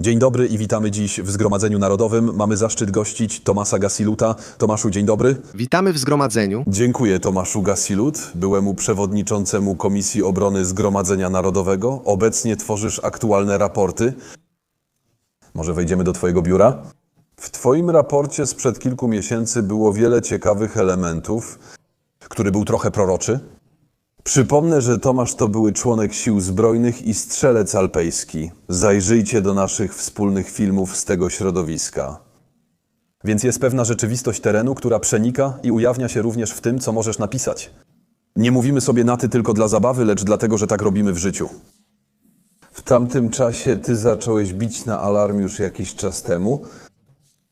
Dzień dobry i witamy dziś w Zgromadzeniu Narodowym. Mamy zaszczyt gościć Tomasa Gasiluta. Tomaszu, dzień dobry. Witamy w zgromadzeniu. Dziękuję Tomaszu Gasilut, byłemu przewodniczącemu Komisji Obrony Zgromadzenia Narodowego. Obecnie tworzysz aktualne raporty. Może wejdziemy do Twojego biura? W Twoim raporcie sprzed kilku miesięcy było wiele ciekawych elementów, który był trochę proroczy. Przypomnę, że Tomasz to były członek sił zbrojnych i strzelec alpejski. Zajrzyjcie do naszych wspólnych filmów z tego środowiska. Więc jest pewna rzeczywistość terenu, która przenika i ujawnia się również w tym, co możesz napisać. Nie mówimy sobie na ty tylko dla zabawy, lecz dlatego, że tak robimy w życiu. W tamtym czasie ty zacząłeś bić na alarm już jakiś czas temu.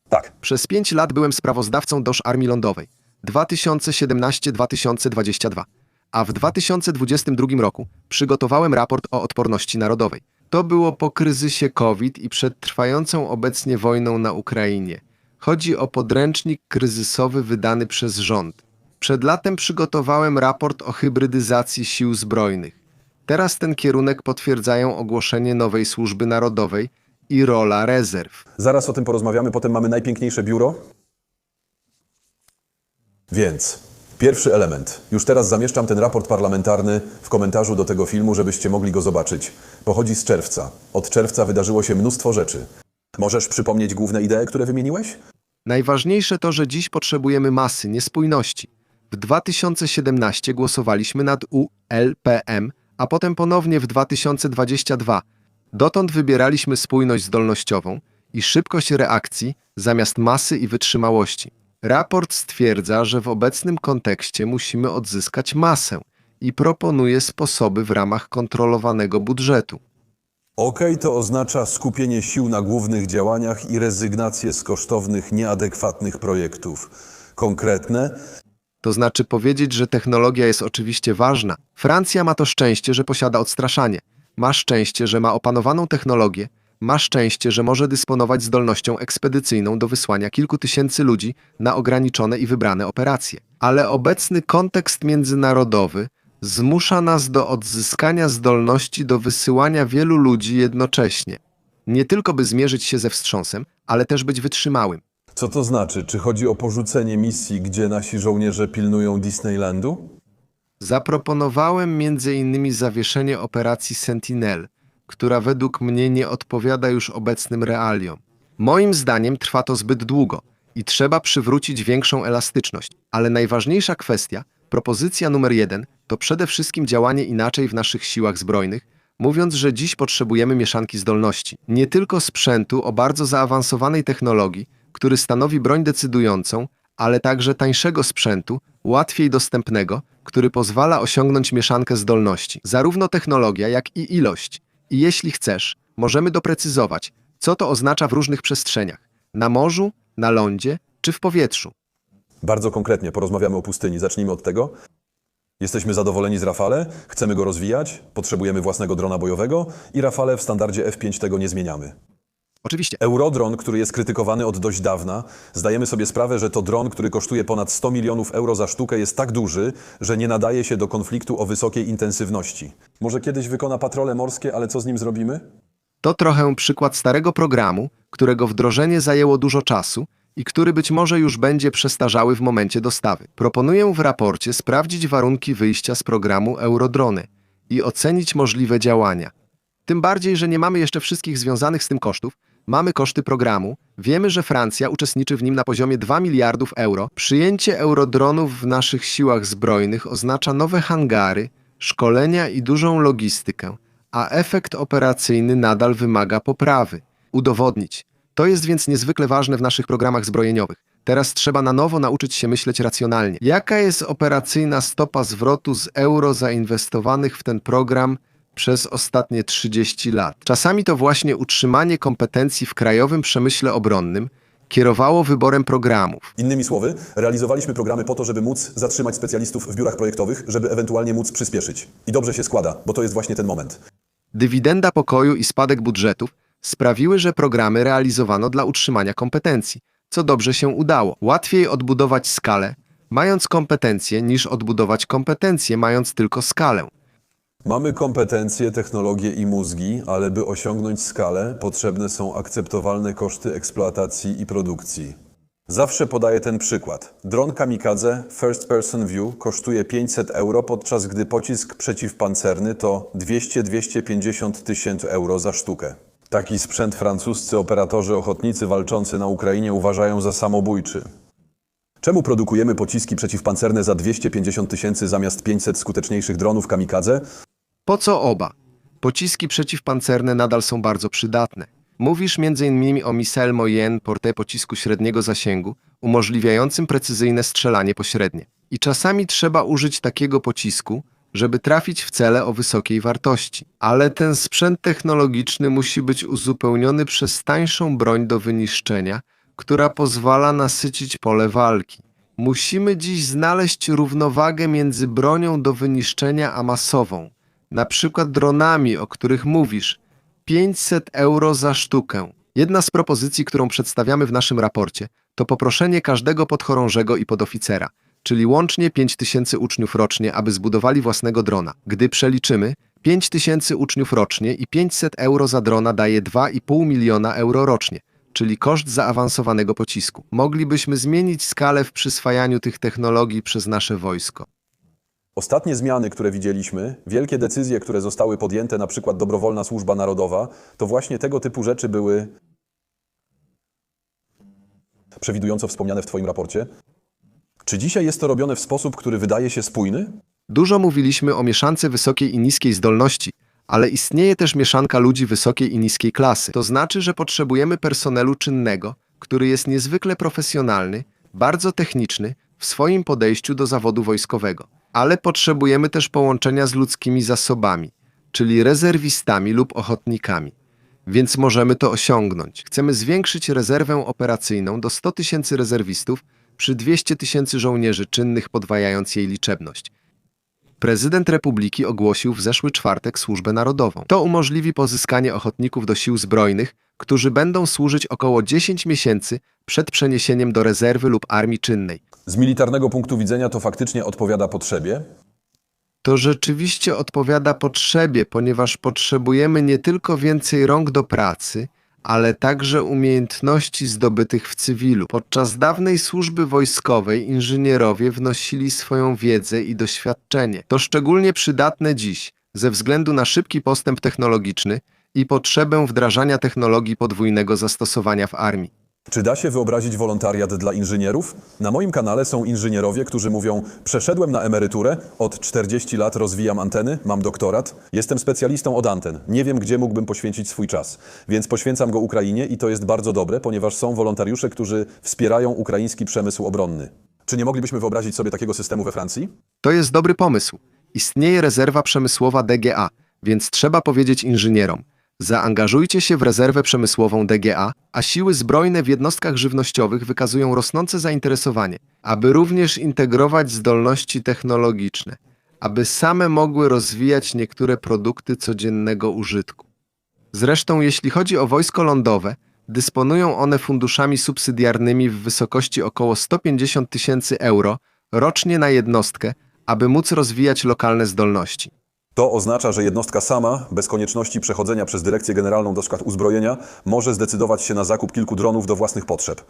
Tak, Przez pięć lat byłem sprawozdawcą DOSZ Armii Lądowej 2017-2022, a w 2022 roku przygotowałem raport o odporności narodowej. To było po kryzysie COVID i przed trwającą obecnie wojną na Ukrainie. Chodzi o podręcznik kryzysowy wydany przez rząd. Przed latem przygotowałem raport o hybrydyzacji sił zbrojnych. Teraz ten kierunek potwierdzają ogłoszenie nowej służby narodowej i rola rezerw. zaraz o tym porozmawiamy, potem mamy najpiękniejsze biuro. Więc pierwszy element. Już teraz zamieszczam ten raport parlamentarny w komentarzu do tego filmu, żebyście mogli go zobaczyć. Pochodzi z czerwca. Od czerwca wydarzyło się mnóstwo rzeczy. Możesz przypomnieć główne idee, które wymieniłeś? Najważniejsze to, że dziś potrzebujemy masy, niespójności. W 2017 głosowaliśmy nad ULPM, a potem ponownie w 2022. Dotąd wybieraliśmy spójność zdolnościową i szybkość reakcji zamiast masy i wytrzymałości. Raport stwierdza, że w obecnym kontekście musimy odzyskać masę i proponuje sposoby w ramach kontrolowanego budżetu. OK to oznacza skupienie sił na głównych działaniach i rezygnację z kosztownych, nieadekwatnych projektów. Konkretne, To znaczy powiedzieć, że technologia jest oczywiście ważna. Francja ma to szczęście, że posiada odstraszanie. Ma szczęście, że ma opanowaną technologię. Ma szczęście, że może dysponować zdolnością ekspedycyjną do wysłania kilku tysięcy ludzi na ograniczone i wybrane operacje. Ale obecny kontekst międzynarodowy zmusza nas do odzyskania zdolności do wysyłania wielu ludzi jednocześnie. Nie tylko by zmierzyć się ze wstrząsem, ale też być wytrzymałym. co to znaczy? Czy chodzi o porzucenie misji, gdzie nasi żołnierze pilnują Disneylandu? Zaproponowałem m.in. zawieszenie operacji Sentinel, która według mnie nie odpowiada już obecnym realiom. Moim zdaniem trwa to zbyt długo i trzeba przywrócić większą elastyczność, ale najważniejsza kwestia, propozycja numer jeden, to przede wszystkim działanie inaczej w naszych siłach zbrojnych, mówiąc, że dziś potrzebujemy mieszanki zdolności, nie tylko sprzętu o bardzo zaawansowanej technologii, który stanowi broń decydującą, ale także tańszego sprzętu, łatwiej dostępnego, który pozwala osiągnąć mieszankę zdolności, zarówno technologia, jak i ilość. I jeśli chcesz, możemy doprecyzować, co to oznacza w różnych przestrzeniach na morzu, na lądzie czy w powietrzu. Bardzo konkretnie porozmawiamy o pustyni. Zacznijmy od tego. Jesteśmy zadowoleni z Rafale, chcemy go rozwijać, potrzebujemy własnego drona bojowego i Rafale w standardzie F5 tego nie zmieniamy. Oczywiście, Eurodron, który jest krytykowany od dość dawna, zdajemy sobie sprawę, że to dron, który kosztuje ponad 100 milionów euro za sztukę, jest tak duży, że nie nadaje się do konfliktu o wysokiej intensywności. Może kiedyś wykona patrole morskie, ale co z nim zrobimy? to trochę przykład starego programu, którego wdrożenie zajęło dużo czasu i który być może już będzie przestarzały w momencie dostawy. Proponuję w raporcie sprawdzić warunki wyjścia z programu Eurodrony i ocenić możliwe działania. Tym bardziej, że nie mamy jeszcze wszystkich związanych z tym kosztów. Mamy koszty programu. Wiemy, że Francja uczestniczy w nim na poziomie 2 miliardów euro. Przyjęcie eurodronów w naszych siłach zbrojnych oznacza nowe hangary, szkolenia i dużą logistykę, a efekt operacyjny nadal wymaga poprawy. Udowodnić. To jest więc niezwykle ważne w naszych programach zbrojeniowych. Teraz trzeba na nowo nauczyć się myśleć racjonalnie. Jaka jest operacyjna stopa zwrotu z euro zainwestowanych w ten program przez ostatnie 30 lat? Czasami to właśnie utrzymanie kompetencji w krajowym przemyśle obronnym kierowało wyborem programów. Innymi słowy, realizowaliśmy programy po to, żeby móc zatrzymać specjalistów w biurach projektowych, żeby ewentualnie móc przyspieszyć. I dobrze się składa, bo to jest właśnie ten moment. Dywidenda pokoju i spadek budżetów sprawiły, że programy realizowano dla utrzymania kompetencji, co dobrze się udało. Łatwiej odbudować skalę, mając kompetencje, niż odbudować kompetencje, mając tylko skalę. Mamy kompetencje, technologie i mózgi, ale by osiągnąć skalę, potrzebne są akceptowalne koszty eksploatacji i produkcji. Zawsze podaję ten przykład. Dron kamikadze First Person View kosztuje 500 euro, podczas gdy pocisk przeciwpancerny to 200-250 tysięcy euro za sztukę. Taki sprzęt francuscy operatorzy ochotnicy walczący na Ukrainie uważają za samobójczy. Czemu produkujemy pociski przeciwpancerne za 250 tysięcy zamiast 500 skuteczniejszych dronów kamikadze? Po co oba? Pociski przeciwpancerne nadal są bardzo przydatne. Mówisz m.in. o Missile Moyen Porte pocisku średniego zasięgu, umożliwiającym precyzyjne strzelanie pośrednie. I czasami trzeba użyć takiego pocisku, żeby trafić w cele o wysokiej wartości. Ale ten sprzęt technologiczny musi być uzupełniony przez tańszą broń do wyniszczenia, która pozwala nasycić pole walki. Musimy dziś znaleźć równowagę między bronią do wyniszczenia a masową, na przykład dronami, o których mówisz, 500 euro za sztukę. Jedna z propozycji, którą przedstawiamy w naszym raporcie, to poproszenie każdego podchorążego i podoficera, czyli łącznie 5000 uczniów rocznie, aby zbudowali własnego drona. Gdy przeliczymy, 5000 uczniów rocznie i 500 euro za drona daje 2,5 miliona euro rocznie, czyli koszt zaawansowanego pocisku. Moglibyśmy zmienić skalę w przyswajaniu tych technologii przez nasze wojsko. Ostatnie zmiany, które widzieliśmy, wielkie decyzje, które zostały podjęte, na przykład dobrowolna służba narodowa, to właśnie tego typu rzeczy były przewidująco wspomniane w Twoim raporcie. Czy dzisiaj jest to robione w sposób, który wydaje się spójny? Dużo mówiliśmy o mieszance wysokiej i niskiej zdolności, ale istnieje też mieszanka ludzi wysokiej i niskiej klasy. To znaczy, że potrzebujemy personelu czynnego, który jest niezwykle profesjonalny, bardzo techniczny w swoim podejściu do zawodu wojskowego. Ale potrzebujemy też połączenia z ludzkimi zasobami, czyli rezerwistami lub ochotnikami. Więc możemy to osiągnąć. Chcemy zwiększyć rezerwę operacyjną do 100 tysięcy rezerwistów przy 200 tysięcy żołnierzy czynnych, podwajając jej liczebność. Prezydent Republiki ogłosił w zeszły czwartek służbę narodową. To umożliwi pozyskanie ochotników do sił zbrojnych, którzy będą służyć około 10 miesięcy przed przeniesieniem do rezerwy lub armii czynnej. Z militarnego punktu widzenia to faktycznie odpowiada potrzebie. To rzeczywiście odpowiada potrzebie, ponieważ potrzebujemy nie tylko więcej rąk do pracy, ale także umiejętności zdobytych w cywilu. Podczas dawnej służby wojskowej inżynierowie wnosili swoją wiedzę i doświadczenie. To szczególnie przydatne dziś, ze względu na szybki postęp technologiczny i potrzebę wdrażania technologii podwójnego zastosowania w armii. Czy da się wyobrazić wolontariat dla inżynierów? Na moim kanale są inżynierowie, którzy mówią: Przeszedłem na emeryturę, od 40 lat rozwijam anteny, mam doktorat, jestem specjalistą od anten. Nie wiem, gdzie mógłbym poświęcić swój czas, więc poświęcam go Ukrainie i to jest bardzo dobre, ponieważ są wolontariusze, którzy wspierają ukraiński przemysł obronny. Czy nie moglibyśmy wyobrazić sobie takiego systemu we Francji? To jest dobry pomysł. Istnieje rezerwa przemysłowa DGA, więc trzeba powiedzieć inżynierom: zaangażujcie się w rezerwę przemysłową DGA, a siły zbrojne w jednostkach żywnościowych wykazują rosnące zainteresowanie, aby również integrować zdolności technologiczne, aby same mogły rozwijać niektóre produkty codziennego użytku. Zresztą, jeśli chodzi o wojsko lądowe, dysponują one funduszami subsydiarnymi w wysokości około 150 tysięcy euro rocznie na jednostkę, aby móc rozwijać lokalne zdolności. To oznacza, że jednostka sama, bez konieczności przechodzenia przez Dyrekcję Generalną do Spraw Uzbrojenia, może zdecydować się na zakup kilku dronów do własnych potrzeb.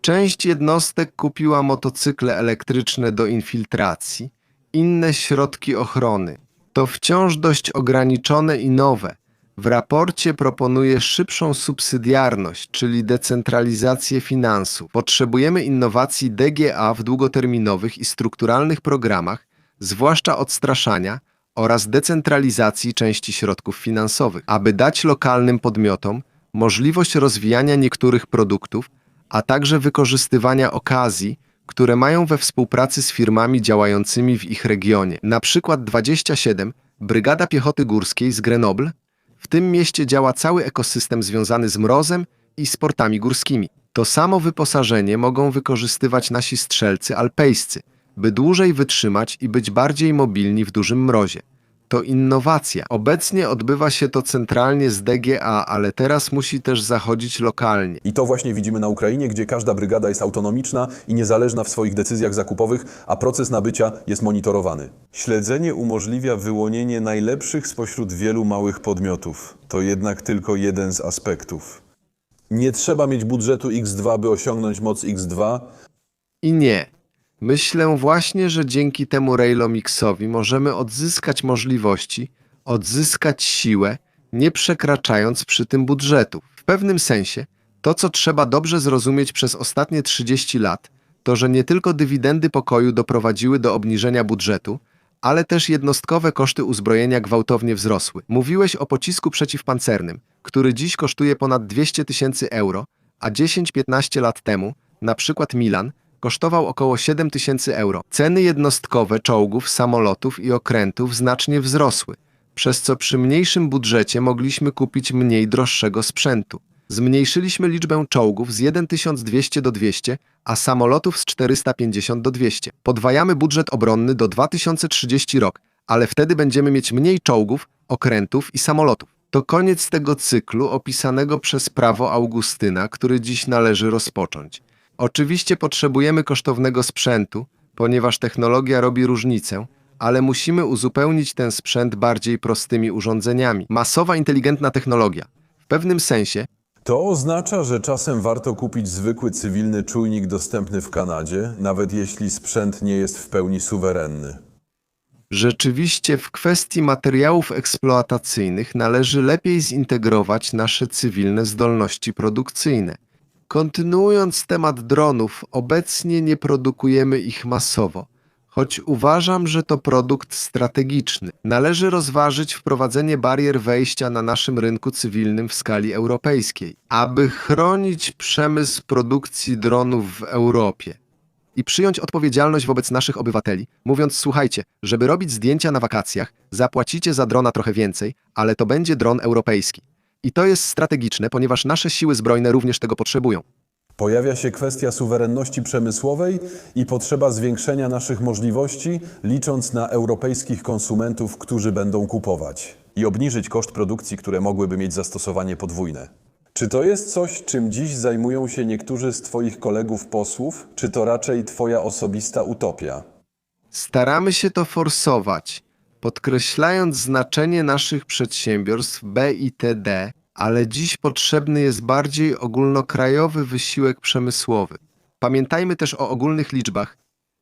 Część jednostek kupiła motocykle elektryczne do infiltracji, inne środki ochrony. To wciąż dość ograniczone i nowe. W raporcie proponuję szybszą subsydiarność, czyli decentralizację finansów. Potrzebujemy innowacji DGA w długoterminowych i strukturalnych programach, zwłaszcza odstraszania oraz decentralizacji części środków finansowych, aby dać lokalnym podmiotom możliwość rozwijania niektórych produktów, a także wykorzystywania okazji, które mają we współpracy z firmami działającymi w ich regionie. Na przykład 27 Brygada Piechoty Górskiej z Grenoble. W tym mieście działa cały ekosystem związany z mrozem i sportami górskimi. To samo wyposażenie mogą wykorzystywać nasi strzelcy alpejscy, by dłużej wytrzymać i być bardziej mobilni w dużym mrozie. To innowacja. Obecnie odbywa się to centralnie z DGA, ale teraz musi też zachodzić lokalnie. I to właśnie widzimy na Ukrainie, gdzie każda brygada jest autonomiczna i niezależna w swoich decyzjach zakupowych, a proces nabycia jest monitorowany. Śledzenie umożliwia wyłonienie najlepszych spośród wielu małych podmiotów. To jednak tylko jeden z aspektów. Nie trzeba mieć budżetu X2, by osiągnąć moc X2, I nie. Myślę właśnie, że dzięki temu Railomixowi możemy odzyskać możliwości, odzyskać siłę, nie przekraczając przy tym budżetu. W pewnym sensie, to co trzeba dobrze zrozumieć przez ostatnie 30 lat, to że nie tylko dywidendy pokoju doprowadziły do obniżenia budżetu, ale też jednostkowe koszty uzbrojenia gwałtownie wzrosły. Mówiłeś o pocisku przeciwpancernym, który dziś kosztuje ponad 200 tysięcy euro, a 10-15 lat temu, na przykład Milan, kosztował około 7 tysięcy euro. Ceny jednostkowe czołgów, samolotów i okrętów znacznie wzrosły, przez co przy mniejszym budżecie mogliśmy kupić mniej droższego sprzętu. Zmniejszyliśmy liczbę czołgów z 1200 do 200, a samolotów z 450 do 200. Podwajamy budżet obronny do 2030 rok, ale wtedy będziemy mieć mniej czołgów, okrętów i samolotów. To koniec tego cyklu opisanego przez prawo Augustyna, który dziś należy rozpocząć. Oczywiście potrzebujemy kosztownego sprzętu, ponieważ technologia robi różnicę, ale musimy uzupełnić ten sprzęt bardziej prostymi urządzeniami. Masowa inteligentna technologia. W pewnym sensie To oznacza, że czasem warto kupić zwykły cywilny czujnik dostępny w Kanadzie, nawet jeśli sprzęt nie jest w pełni suwerenny. Rzeczywiście w kwestii materiałów eksploatacyjnych należy lepiej zintegrować nasze cywilne zdolności produkcyjne. Kontynuując temat dronów, obecnie nie produkujemy ich masowo, choć uważam, że to produkt strategiczny. Należy rozważyć wprowadzenie barier wejścia na naszym rynku cywilnym w skali europejskiej, aby chronić przemysł produkcji dronów w Europie i przyjąć odpowiedzialność wobec naszych obywateli, mówiąc: Słuchajcie, żeby robić zdjęcia na wakacjach, zapłacicie za drona trochę więcej, ale to będzie dron europejski. I to jest strategiczne, ponieważ nasze siły zbrojne również tego potrzebują. Pojawia się kwestia suwerenności przemysłowej i potrzeba zwiększenia naszych możliwości, licząc na europejskich konsumentów, którzy będą kupować i obniżyć koszt produkcji, które mogłyby mieć zastosowanie podwójne. Czy to jest coś, czym dziś zajmują się niektórzy z Twoich kolegów posłów, czy to raczej Twoja osobista utopia? Staramy się to forsować, podkreślając znaczenie naszych przedsiębiorstw B i TD, ale dziś potrzebny jest bardziej ogólnokrajowy wysiłek przemysłowy. Pamiętajmy też o ogólnych liczbach.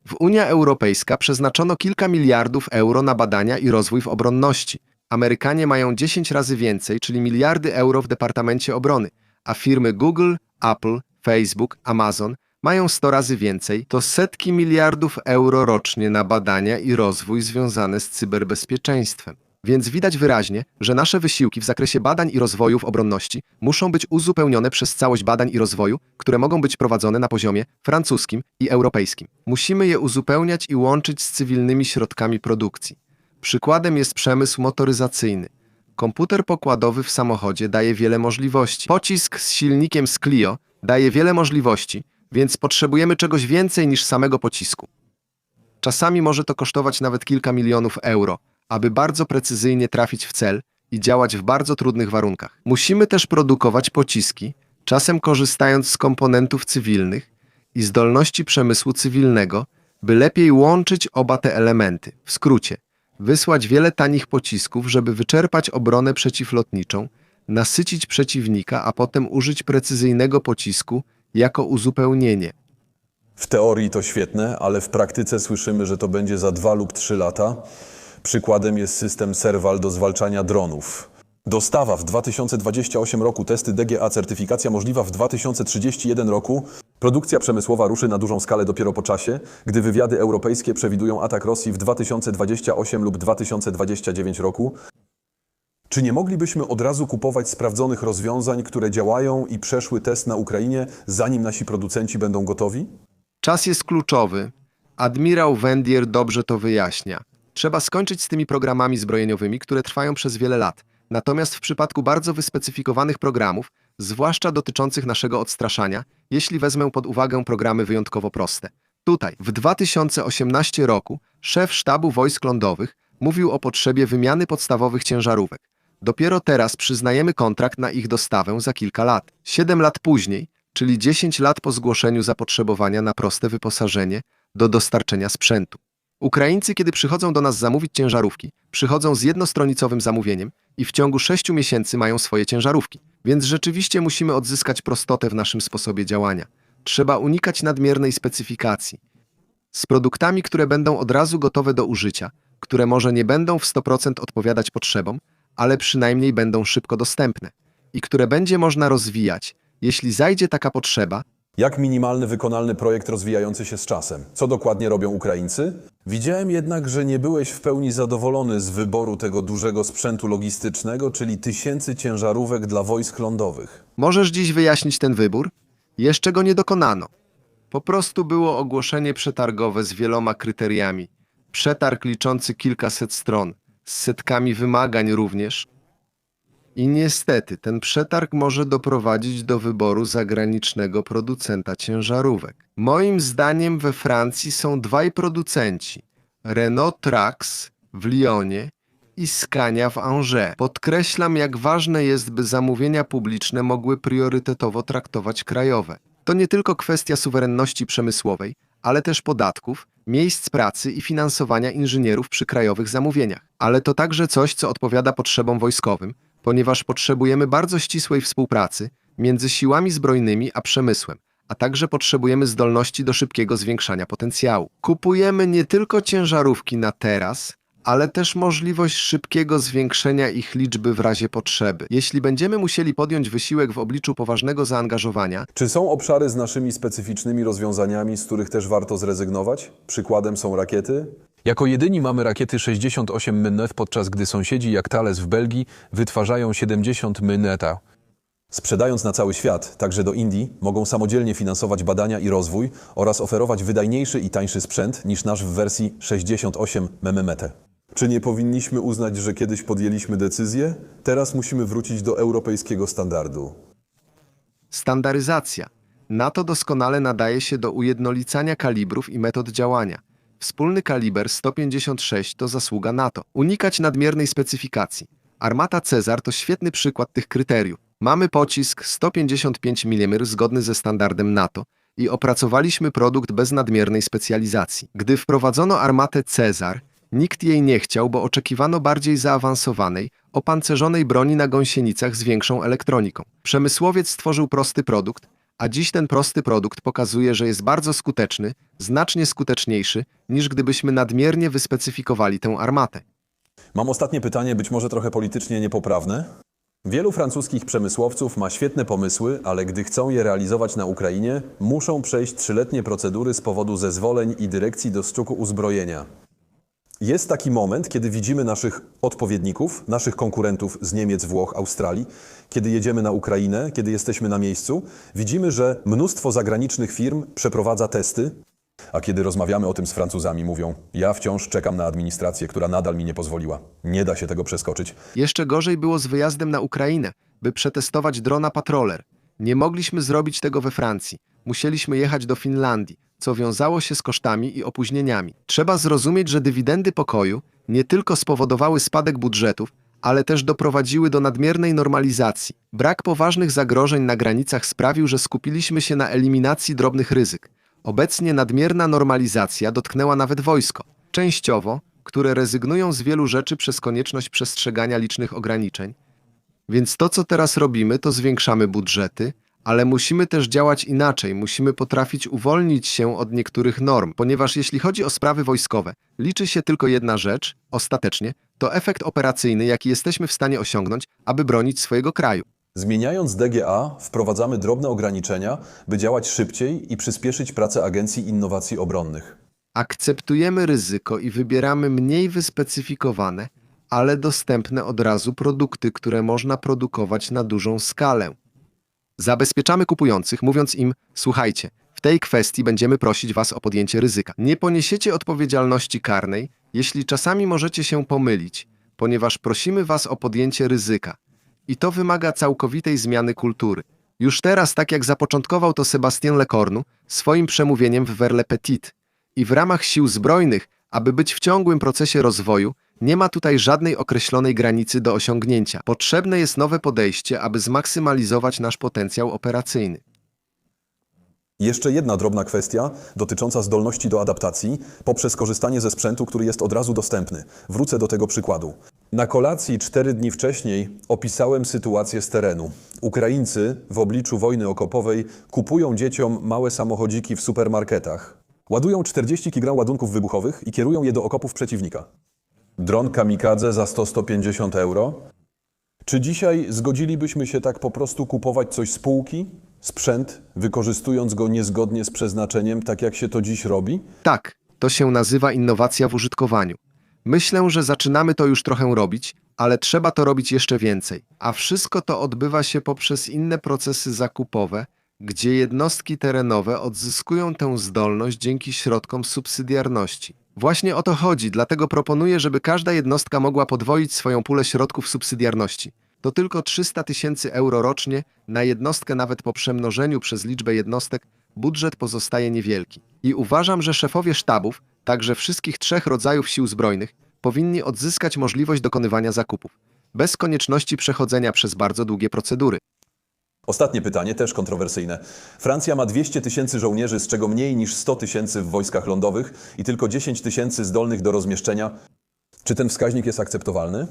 W Unia Europejska przeznaczono kilka miliardów euro na badania i rozwój w obronności. Amerykanie mają 10 razy więcej, czyli miliardy euro w Departamencie Obrony, a firmy Google, Apple, Facebook, Amazon mają 100 razy więcej, to setki miliardów euro rocznie na badania i rozwój związane z cyberbezpieczeństwem. Więc widać wyraźnie, że nasze wysiłki w zakresie badań i rozwoju w obronności muszą być uzupełnione przez całość badań i rozwoju, które mogą być prowadzone na poziomie francuskim i europejskim. Musimy je uzupełniać i łączyć z cywilnymi środkami produkcji. Przykładem jest przemysł motoryzacyjny. Komputer pokładowy w samochodzie daje wiele możliwości. Pocisk z silnikiem z Clio daje wiele możliwości, więc potrzebujemy czegoś więcej niż samego pocisku. Czasami może to kosztować nawet kilka milionów euro, aby bardzo precyzyjnie trafić w cel i działać w bardzo trudnych warunkach. Musimy też produkować pociski, czasem korzystając z komponentów cywilnych i zdolności przemysłu cywilnego, by lepiej łączyć oba te elementy. W skrócie, wysłać wiele tanich pocisków, żeby wyczerpać obronę przeciwlotniczą, nasycić przeciwnika, a potem użyć precyzyjnego pocisku jako uzupełnienie. W teorii to świetne, ale w praktyce słyszymy, że to będzie za dwa lub trzy lata. Przykładem jest system Serval do zwalczania dronów. Dostawa w 2028 roku, testy DGA, certyfikacja możliwa w 2031 roku. Produkcja przemysłowa ruszy na dużą skalę dopiero po czasie, gdy wywiady europejskie przewidują atak Rosji w 2028 lub 2029 roku. Czy nie moglibyśmy od razu kupować sprawdzonych rozwiązań, które działają i przeszły test na Ukrainie, zanim nasi producenci będą gotowi? Czas jest kluczowy. Admirał Wendier dobrze to wyjaśnia. Trzeba skończyć z tymi programami zbrojeniowymi, które trwają przez wiele lat. Natomiast w przypadku bardzo wyspecyfikowanych programów, zwłaszcza dotyczących naszego odstraszania, jeśli wezmę pod uwagę programy wyjątkowo proste. Tutaj, w 2018 roku, szef sztabu wojsk lądowych mówił o potrzebie wymiany podstawowych ciężarówek. Dopiero teraz przyznajemy kontrakt na ich dostawę za kilka lat. Siedem lat później, czyli 10 lat po zgłoszeniu zapotrzebowania na proste wyposażenie do dostarczenia sprzętu. Ukraińcy, kiedy przychodzą do nas zamówić ciężarówki, przychodzą z jednostronicowym zamówieniem i w ciągu 6 miesięcy mają swoje ciężarówki. Więc rzeczywiście musimy odzyskać prostotę w naszym sposobie działania. Trzeba unikać nadmiernej specyfikacji. Z produktami, które będą od razu gotowe do użycia, które może nie będą w 100% odpowiadać potrzebom, ale przynajmniej będą szybko dostępne i które będzie można rozwijać, jeśli zajdzie taka potrzeba, Jak minimalny, wykonalny projekt rozwijający się z czasem? Co dokładnie robią Ukraińcy? Widziałem jednak, że nie byłeś w pełni zadowolony z wyboru tego dużego sprzętu logistycznego, czyli tysięcy ciężarówek dla wojsk lądowych. Możesz dziś wyjaśnić ten wybór? Jeszcze go nie dokonano. Po prostu było ogłoszenie przetargowe z wieloma kryteriami. Przetarg liczący kilkaset stron, z setkami wymagań również. I niestety ten przetarg może doprowadzić do wyboru zagranicznego producenta ciężarówek. Moim zdaniem we Francji są dwaj producenci: Renault Trax w Lyonie i Scania w Angers. Podkreślam, jak ważne jest, by zamówienia publiczne mogły priorytetowo traktować krajowe. To nie tylko kwestia suwerenności przemysłowej, ale też podatków, miejsc pracy i finansowania inżynierów przy krajowych zamówieniach. Ale to także coś, co odpowiada potrzebom wojskowym, ponieważ potrzebujemy bardzo ścisłej współpracy między siłami zbrojnymi a przemysłem, a także potrzebujemy zdolności do szybkiego zwiększania potencjału. Kupujemy nie tylko ciężarówki na teraz, ale też możliwość szybkiego zwiększenia ich liczby w razie potrzeby. Jeśli będziemy musieli podjąć wysiłek w obliczu poważnego zaangażowania, Czy są obszary z naszymi specyficznymi rozwiązaniami, z których też warto zrezygnować? Przykładem są rakiety? Jako jedyni mamy rakiety 68 Mynnet, podczas gdy sąsiedzi jak Thales w Belgii wytwarzają 70 Mynneta. Sprzedając na cały świat, także do Indii, mogą samodzielnie finansować badania i rozwój oraz oferować wydajniejszy i tańszy sprzęt niż nasz w wersji 68 mm. Czy nie powinniśmy uznać, że kiedyś podjęliśmy decyzję? Teraz musimy wrócić do europejskiego standardu. Standaryzacja. NATO doskonale nadaje się do ujednolicania kalibrów i metod działania. Wspólny kaliber 156 to zasługa NATO. Unikać nadmiernej specyfikacji. Armata Cezar to świetny przykład tych kryteriów. Mamy pocisk 155 mm zgodny ze standardem NATO i opracowaliśmy produkt bez nadmiernej specjalizacji. Gdy wprowadzono armatę Cezar, nikt jej nie chciał, bo oczekiwano bardziej zaawansowanej, opancerzonej broni na gąsienicach z większą elektroniką. Przemysłowiec stworzył prosty produkt, a dziś ten prosty produkt pokazuje, że jest bardzo skuteczny, znacznie skuteczniejszy, niż gdybyśmy nadmiernie wyspecyfikowali tę armatę. Mam ostatnie pytanie, być może trochę politycznie niepoprawne. Wielu francuskich przemysłowców ma świetne pomysły, ale gdy chcą je realizować na Ukrainie, muszą przejść trzyletnie procedury z powodu zezwoleń i dyrekcji do sztuku uzbrojenia. Jest taki moment, kiedy widzimy naszych odpowiedników, naszych konkurentów z Niemiec, Włoch, Australii, kiedy jedziemy na Ukrainę, kiedy jesteśmy na miejscu, widzimy, że mnóstwo zagranicznych firm przeprowadza testy, a kiedy rozmawiamy o tym z Francuzami, mówią: Ja wciąż czekam na administrację, która nadal mi nie pozwoliła. Nie da się tego przeskoczyć. Jeszcze gorzej było z wyjazdem na Ukrainę, by przetestować drona Patroller. Nie mogliśmy zrobić tego we Francji. Musieliśmy jechać do Finlandii, co wiązało się z kosztami i opóźnieniami. Trzeba zrozumieć, że dywidendy pokoju nie tylko spowodowały spadek budżetów, ale też doprowadziły do nadmiernej normalizacji. Brak poważnych zagrożeń na granicach sprawił, że skupiliśmy się na eliminacji drobnych ryzyk. Obecnie nadmierna normalizacja dotknęła nawet wojsko. Częściowo, które rezygnują z wielu rzeczy przez konieczność przestrzegania licznych ograniczeń. Więc to, co teraz robimy, to zwiększamy budżety, ale musimy też działać inaczej. Musimy potrafić uwolnić się od niektórych norm, ponieważ jeśli chodzi o sprawy wojskowe, liczy się tylko jedna rzecz ostatecznie to efekt operacyjny, jaki jesteśmy w stanie osiągnąć, aby bronić swojego kraju. Zmieniając DGA, wprowadzamy drobne ograniczenia, by działać szybciej i przyspieszyć pracę Agencji Innowacji Obronnych. Akceptujemy ryzyko i wybieramy mniej wyspecyfikowane, ale dostępne od razu produkty, które można produkować na dużą skalę. Zabezpieczamy kupujących, mówiąc im: Słuchajcie, w tej kwestii będziemy prosić Was o podjęcie ryzyka. Nie poniesiecie odpowiedzialności karnej, jeśli czasami możecie się pomylić, ponieważ prosimy Was o podjęcie ryzyka. I to wymaga całkowitej zmiany kultury. Już teraz, tak jak zapoczątkował to Sebastien Lecornu swoim przemówieniem w Verle Petit i w ramach sił zbrojnych, aby być w ciągłym procesie rozwoju, Nie ma tutaj żadnej określonej granicy do osiągnięcia. Potrzebne jest nowe podejście, aby zmaksymalizować nasz potencjał operacyjny. Jeszcze jedna drobna kwestia dotycząca zdolności do adaptacji poprzez korzystanie ze sprzętu, który jest od razu dostępny. Wrócę do tego przykładu. Na kolacji cztery dni wcześniej opisałem sytuację z terenu. Ukraińcy w obliczu wojny okopowej kupują dzieciom małe samochodziki w supermarketach. Ładują 40 kg ładunków wybuchowych i kierują je do okopów przeciwnika. Dron kamikadze za 100-150 euro. Czy dzisiaj zgodzilibyśmy się tak po prostu kupować coś z półki, sprzęt, wykorzystując go niezgodnie z przeznaczeniem, tak jak się to dziś robi? Tak, to się nazywa innowacja w użytkowaniu. Myślę, że zaczynamy to już trochę robić, ale trzeba to robić jeszcze więcej. A wszystko to odbywa się poprzez inne procesy zakupowe, gdzie jednostki terenowe odzyskują tę zdolność dzięki środkom subsydiarności. Właśnie o to chodzi, dlatego proponuję, żeby każda jednostka mogła podwoić swoją pulę środków subsydiarności. To tylko 300 tysięcy euro rocznie na jednostkę, nawet po przemnożeniu przez liczbę jednostek, budżet pozostaje niewielki. I uważam, że szefowie sztabów, także wszystkich trzech rodzajów sił zbrojnych, powinni odzyskać możliwość dokonywania zakupów, bez konieczności przechodzenia przez bardzo długie procedury. Ostatnie pytanie, też kontrowersyjne. Francja ma 200 tysięcy żołnierzy, z czego mniej niż 100 tysięcy w wojskach lądowych i tylko 10 tysięcy zdolnych do rozmieszczenia. Czy ten wskaźnik jest akceptowalny?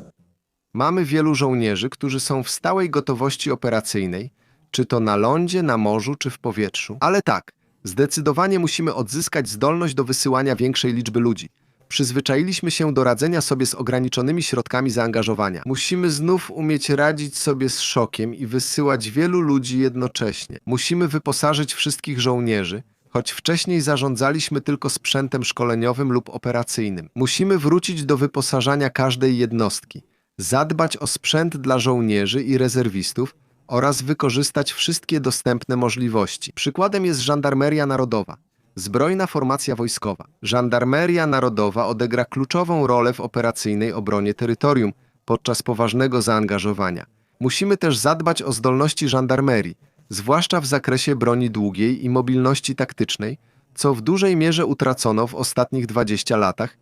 Mamy wielu żołnierzy, którzy są w stałej gotowości operacyjnej, czy to na lądzie, na morzu, czy w powietrzu. Ale tak, zdecydowanie musimy odzyskać zdolność do wysyłania większej liczby ludzi. Przyzwyczailiśmy się do radzenia sobie z ograniczonymi środkami zaangażowania. Musimy znów umieć radzić sobie z szokiem i wysyłać wielu ludzi jednocześnie. Musimy wyposażyć wszystkich żołnierzy, choć wcześniej zarządzaliśmy tylko sprzętem szkoleniowym lub operacyjnym. Musimy wrócić do wyposażania każdej jednostki, zadbać o sprzęt dla żołnierzy i rezerwistów oraz wykorzystać wszystkie dostępne możliwości. Przykładem jest Żandarmeria Narodowa. Zbrojna formacja wojskowa. Żandarmeria Narodowa odegra kluczową rolę w operacyjnej obronie terytorium podczas poważnego zaangażowania. Musimy też zadbać o zdolności żandarmerii, zwłaszcza w zakresie broni długiej i mobilności taktycznej, co w dużej mierze utracono w ostatnich 20 latach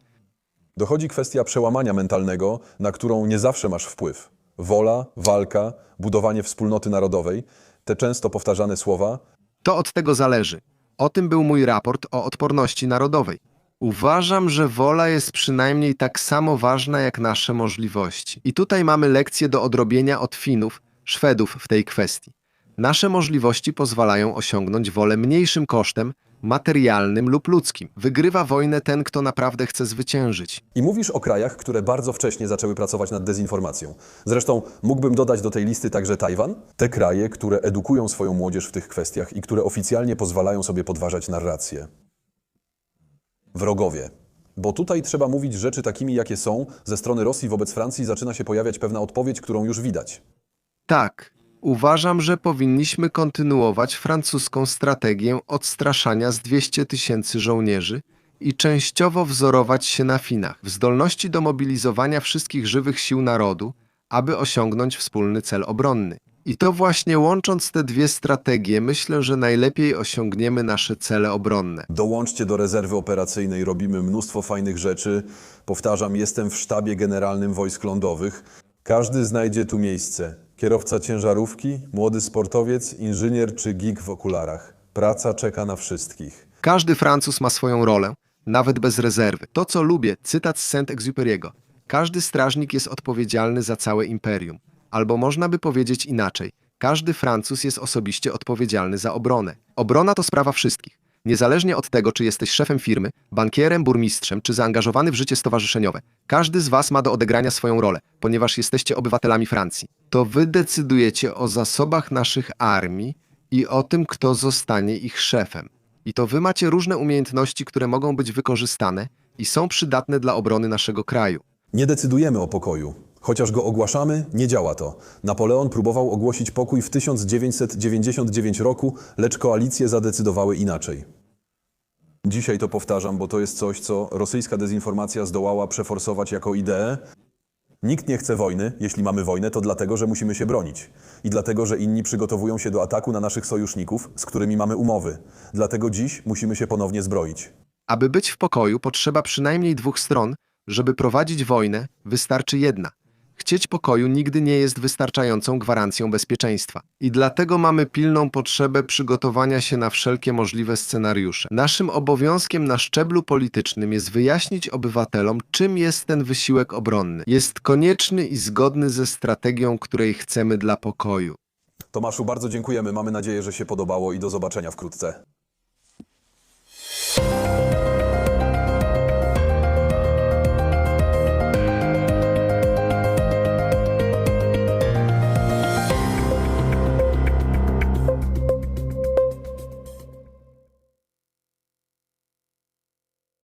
Dochodzi kwestia przełamania mentalnego, na którą nie zawsze masz wpływ. Wola, walka, budowanie wspólnoty narodowej, te często powtarzane słowa, To od tego zależy. O tym był mój raport o odporności narodowej. Uważam, że wola jest przynajmniej tak samo ważna jak nasze możliwości. I tutaj mamy lekcję do odrobienia od Finów, Szwedów w tej kwestii. Nasze możliwości pozwalają osiągnąć wolę mniejszym kosztem, materialnym lub ludzkim. Wygrywa wojnę ten, kto naprawdę chce zwyciężyć. I mówisz o krajach, które bardzo wcześnie zaczęły pracować nad dezinformacją. Zresztą mógłbym dodać do tej listy także Tajwan. Te kraje, które edukują swoją młodzież w tych kwestiach i które oficjalnie pozwalają sobie podważać narrację. Wrogowie. Bo tutaj trzeba mówić rzeczy takimi, jakie są. Ze strony Rosji wobec Francji zaczyna się pojawiać pewna odpowiedź, którą już widać. Tak, uważam, że powinniśmy kontynuować francuską strategię odstraszania z 200 tysięcy żołnierzy i częściowo wzorować się na Finach w zdolności do mobilizowania wszystkich żywych sił narodu, aby osiągnąć wspólny cel obronny. I to właśnie łącząc te dwie strategie, myślę, że najlepiej osiągniemy nasze cele obronne. Dołączcie do rezerwy operacyjnej, robimy mnóstwo fajnych rzeczy. Powtarzam, jestem w sztabie generalnym wojsk lądowych. Każdy znajdzie tu miejsce. Kierowca ciężarówki, młody sportowiec, inżynier czy geek w okularach. Praca czeka na wszystkich. Każdy Francuz ma swoją rolę, nawet bez rezerwy. To, co lubię, cytat z Saint-Exupéry'ego. Każdy strażnik jest odpowiedzialny za całe imperium. Albo można by powiedzieć inaczej. Każdy Francuz jest osobiście odpowiedzialny za obronę. Obrona to sprawa wszystkich. Niezależnie od tego, czy jesteś szefem firmy, bankierem, burmistrzem, czy zaangażowany w życie stowarzyszeniowe, każdy z Was ma do odegrania swoją rolę, ponieważ jesteście obywatelami Francji. To Wy decydujecie o zasobach naszych armii i o tym, kto zostanie ich szefem. I to Wy macie różne umiejętności, które mogą być wykorzystane i są przydatne dla obrony naszego kraju. Nie decydujemy o pokoju. Chociaż go ogłaszamy, nie działa to. Napoleon próbował ogłosić pokój w 1999 roku, lecz koalicje zadecydowały inaczej. Dzisiaj to powtarzam, bo to jest coś, co rosyjska dezinformacja zdołała przeforsować jako ideę. Nikt nie chce wojny. Jeśli mamy wojnę, to dlatego, że musimy się bronić. I dlatego, że inni przygotowują się do ataku na naszych sojuszników, z którymi mamy umowy. Dlatego dziś musimy się ponownie zbroić. Aby być w pokoju, potrzeba przynajmniej dwóch stron, Żeby prowadzić wojnę, wystarczy jedna. Chcieć pokoju nigdy nie jest wystarczającą gwarancją bezpieczeństwa. I dlatego mamy pilną potrzebę przygotowania się na wszelkie możliwe scenariusze. Naszym obowiązkiem na szczeblu politycznym jest wyjaśnić obywatelom, czym jest ten wysiłek obronny. Jest konieczny i zgodny ze strategią, której chcemy dla pokoju. Tomaszu, bardzo dziękujemy. Mamy nadzieję, że się podobało i do zobaczenia wkrótce.